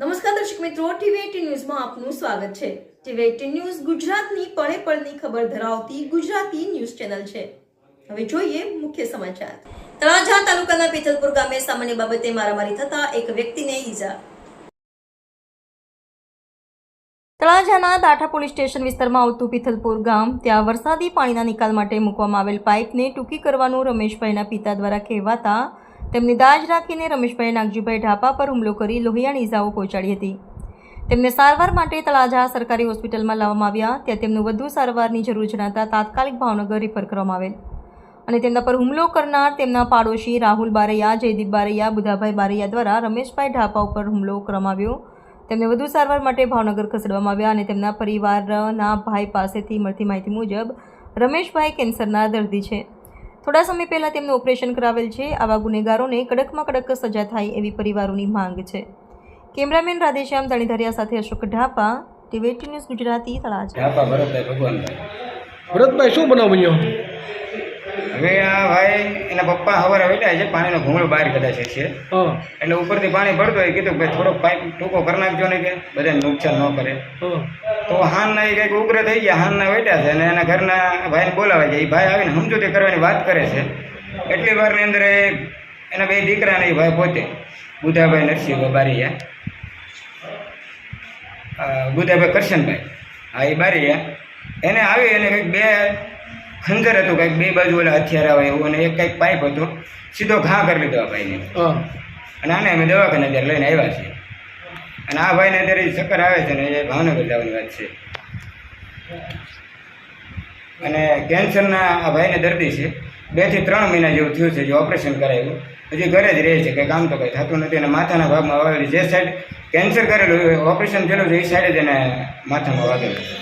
નમસ્કાર દર્શક મિત્રો ટીવી ન્યૂઝમાં આપનું સ્વાગત છે. ટીવી ન્યૂઝ ગુજરાતની પળે પળની ખબર ધરાવતી ગુજરાતી ન્યૂઝ ચેનલ છે. હવે જોઈએ મુખ્ય સમાચાર. તળાજા તાલુકાના પેથલપુર ગામે સામાન્ય બાબતે મારામારી થતા એક વ્યક્તિને ઈજા. તળાજાના દાઠા પોલીસ સ્ટેશન વિસ્તારમાં આવતું પિથલપુર ગામ, ત્યાં વરસાદી પાણીના નિકાલ માટે મૂકવામાં આવેલ પાઇપને ટૂંકી કરવાનું રમેશભાઈના પિતા દ્વારા કહેવાતા તેમની દાજ રાખીને રમેશભાઈ નાગજીભાઈ ઢાપા પર હુમલો કરી લોહિયાની ઇજાઓ પહોંચાડી હતી. તેમને સારવાર માટે તળાજા સરકારી હોસ્પિટલમાં લાવવામાં આવ્યા, ત્યાં તેમનું વધુ સારવારની જરૂર જણાતા તાત્કાલિક ભાવનગર રિફર કરવામાં આવેલ. અને તેમના પર હુમલો કરનાર તેમના પાડોશી રાહુલ બારૈયા, જયદીપ બારૈયા, બુધાભાઈ બારૈયા દ્વારા રમેશભાઈ ઢાપા ઉપર હુમલો કરવામાં આવ્યો. તેમને વધુ સારવાર માટે ભાવનગર ખસેડવામાં આવ્યા અને તેમના પરિવારના ભાઈ પાસેથી મળતી માહિતી મુજબ રમેશભાઈ કેન્સરના દર્દી છે. થોડા સમય પહેલાં તેમનું ઓપરેશન કરાવેલ છે. આવા ગુનેગારોને કડકમાં કડક સજા થાય એવી પરિવારોની માંગ છે. કેમેરામેન રાધેશ્યામ ધણીધરિયા સાથે અશોક ઢાપા, ટીવી ન્યૂઝ ગુજરાતી તળાજા. ભરતભાઈ શું બનાવ હવે આ ભાઈ એના પપ્પા હવારે વેલા છે પાણીનો ઘૂંઘળો બહાર કદાચ છે. એટલે ઉપરથી પાણી ભરતો હોય કીધું ભાઈ થોડોક પાઇપ ટૂંકો કરી નાખજો ને કે બધાને નુકસાન ન કરે. તો હાનના એ કંઈક ઉગ્ર થઈ ગયા હાનના વેઠા છે અને એના ઘરના ભાઈને બોલાવે છે. એ ભાઈ આવીને સમજૂતી કરવાની વાત કરે છે. એટલી વારની અંદર એના બે દીકરા ને એ ભાઈ પોતે બુધાભાઈ નરસિંહ બારીયા બુધાભાઈ કરશનભાઈ હા એ બારીયા. એને આવી અને કંઈક બે ખંજર હતું કંઈક બે બાજુ ઓલા હથિયાર આવે એવું અને એક કંઈક પાઇપ હતો સીધો ઘા કરી લીધો આ ભાઈને. અને આને અમે દવાખાને અત્યારે લઈને આવ્યા છીએ. અને આ ભાઈને અત્યારે ચક્કર આવે છે ને એ ભાવનગર જવાની વાત છે. અને કેન્સરના આ ભાઈને દર્દી છે. બેથી ત્રણ મહિના જેવું થયું છે જે ઓપરેશન કરાયું. હજી ઘરે જ રહે છે કે કામ તો કંઈ થતું નથી અને માથાના ભાગમાં વાગેલું જે સાઈડ કેન્સર કરેલું ઓપરેશન થયેલું છે એ સાઈડ જ એને માથામાં વાગેલું છે.